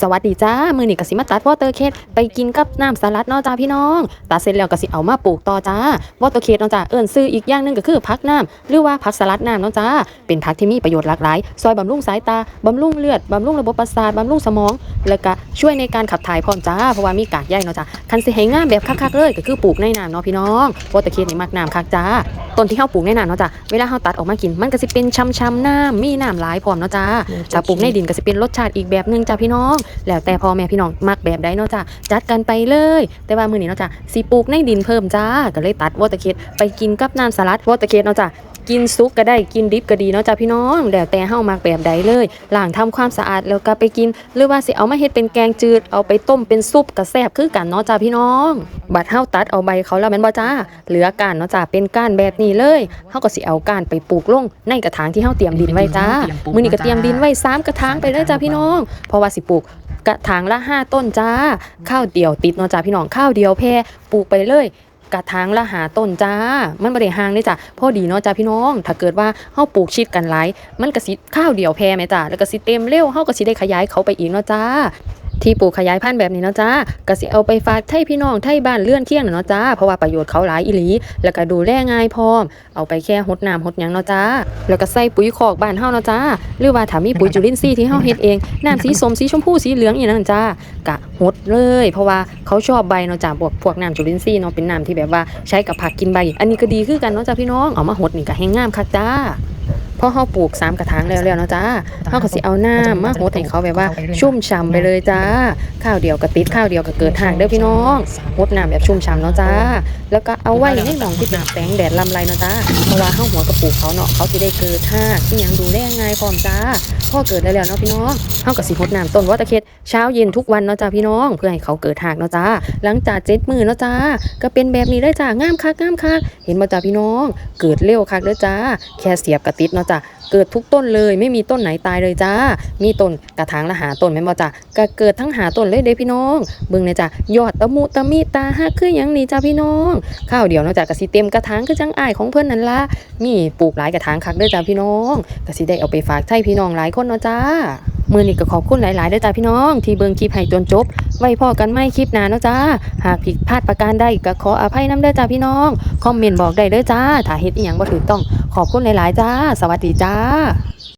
สวัสดีจ้า มือนี่กสิมาตัดวอเตอร์เคสไปกินกับน้ำสลัดเนาะจ้าพี่น้อง ตัดเสร็จแล้วกสิเอามาปลูกต่อจ้าวอเตอร์เคสเนาะจ้าเอิ้นซื้ออีกอย่างหนึงก็คือผักน้ำหรือว่าผักสลัดน้ำเนาะจ้า เป็นผักที่มีประโยชน์หลากหลาย ซอยบำรุงสายตา บำรุงเลือด บำรุงระบบประสาท บำรุงสมอง แล้วก็ช่วยในการขับถ่ายพร้อมจ้า เพราะว่ามีกากใยเนาะจ้าคันสิให้งามแบบคักๆเลยก็คือปลูกในน้ำเนาะพี่น้องวอเตอร์เคสนี่มักน้ำคักจ้า ต้นที่เฮาปลูกในน้ำเนาะจ้า เวลาเฮาตัดออกมากินมันก็สิเป็นช้ำๆน้ำมีน้ำหลายพร้อมเนาะจ้าถ้าปลูกในดินก็สิเป็นรสชาติอีกแบบหนึงจ้าพี่น้องแล้วแต่พ่อแม่พี่น้องมักแบบใดเนาะจ้าจัดกันไปเลย แต่ว่ามื้อนี้เนาะจ้าสิปลูกในดินเพิ่มจ้าก็เลยตัดวอเตอร์เคสไปกินกับน้ำสลัดวอเตอร์เคสเนาะจ้ากินซุกก็ได้กินดิบก็ดีเนาะจ้าพี่น้องแล้วแต่เฮามักแบบใดเลยล้างทำความสะอาดแล้วก็ไปกิน หรือว่าสิเอามาเฮ็ดเป็นแกงจืดเอาไปต้มเป็นซุปก็แซ่บคือกันเนาะจ้าพี่น้อง บัดเฮาตัดเอาใบเขาแล้วแม่นบ่จ้า เหลือก้านเนาะจ้าเป็นก้านแบบนี้เลยเฮาก็สิเอาก้านไปปลูกลงในกระถางที่เฮาเตรียมดินไว้จ้ามื้อนี้ก็เตรียมดินไว้สามกระถางไปเลยจ้าพี่น้อง เพราะว่าสิปลูก กระถางละ 5 ต้นจ้า ข้าวเดียวติดเนาะจ้าพี่น้องข้าวเดียวแพร่ปลูกไปเลยกระถางละหาต้นจ้า มันบ่ได้ห่างเลยจ้ะพอดีเนาะจ้าพี่น้อง ถ้าเกิดว่าเฮาปลูกชิดกันหลาย มันก็สิข้าวเดียวแพร่แม่จ้าแล้วก็สิเต็มเร็วเฮาก็สิได้ขยายเขาไปอีกเนาะจ้า ที่ปลูกขยายพันธุ์แบบนี้เนาะจ้าก็สิเอาไปฝากไทพี่น้องไทบ้านเลื่อนเคียงน่ะเนาะจ้าเพราะว่าประโยชน์เขาหลายอีหลี แล้วก็ดูแลง่ายพร้อม เอาไปแค่หดน้ำหดหยังเนาะจ้าแล้วก็ใส่ปุ๋ยคอกบ้านเฮาเนาะจ้าหรือว่าถ้ามีปุ๋ยจุลินทรีย์ที่เฮาเฮ็ดเองน้ำสีส้มสีชมพูสีเหลืองอย่างนั้นจ้ากะหดเลย เพราะว่าเขาชอบใบเนาะจ้าพวกพวกน้ำจุลินทรีย์เนาะเป็นน้ำที่แบบว่าใช้กับผักกินใบ อันนี้ก็ดีคือกันเนาะจ้าพี่น้องเอามาหดนี่ก็แห้งงามคักจ้า พอเฮาปลูกสามกระถางแล้วแล้วเนาะจ้าเฮาก็สิเอาน้ำมาหดให้เขาแบบว่า ชุ่มฉ่ำไปเลยจ้า ข้าวเดียวก็ติดข้าวเดียวก็เกิดหากเด้อพี่น้องหดน้ำแบบชุ่มฉ่ำเนาะจ้า แล้วก็เอาไว้ในหนองที่เป็นแสงแดดลำไรเนาะจ้าเพราะว่าเฮาหัวกระปุกเขาเนาะเขาสิได้เกิดหากที่ยังดูแลง่ายพร้อมจ้าพอเกิดได้แล้วเนาะพี่น้องเฮาก็สิหดน้ำต้นวอเตอร์เคสเช้าเย็นทุกวันเนาะจ้าพี่น้องเพื่อให้เขาเกิดหากเนาะจ้า หลังจากเจ็ดมือเนาะจ้าก็เป็นแบบนี้เลยจ้างามคักงามคักเห็นบ่จ้าพี่น้อง เกิดเร็วคักเด้อจ้า แค่เสียบกระติดเนาะจ้าเกิดทุกต้นเลยไม่มีต้นไหนตายเลยจ้า มีต้นกระถางละหาต้นแม่นบ่จ้าก็เกิดทั้งหาต้นเลยเด้พี่น้องเบิ่งเลยจ้ายอดตะมุตะมิตาฮักคือหยังนี่จ้าพี่น้องข้าวเดียวเนาะจ้ะก็สิเต็มกระถางคือจังอ้ายของเพิ่นนั่นล่ะมีปลูกหลายกระถางคักเด้อจ้าพี่น้องก็สิได้เอาไปฝากใช้พี่น้องหลายคนเนาะจ้ามือนี้ก็ขอบคุณหลายๆด้อจ้าพี่น้อง ที่เบิ่งคลิปให้จนจบ ไว้พอกันใหม่คลิปหนาเนาะจ้า หากผิดพลาดประการใดก็ขออภัยนํเด้อจ้าพี่น้อง คอมเมนต์บอกได้เด้อจ้า ถ้าเฮ็ดอีหยังบ่ถูกต้อง ขอบคุณหลาย ๆ จ้า สวัสดีจ้า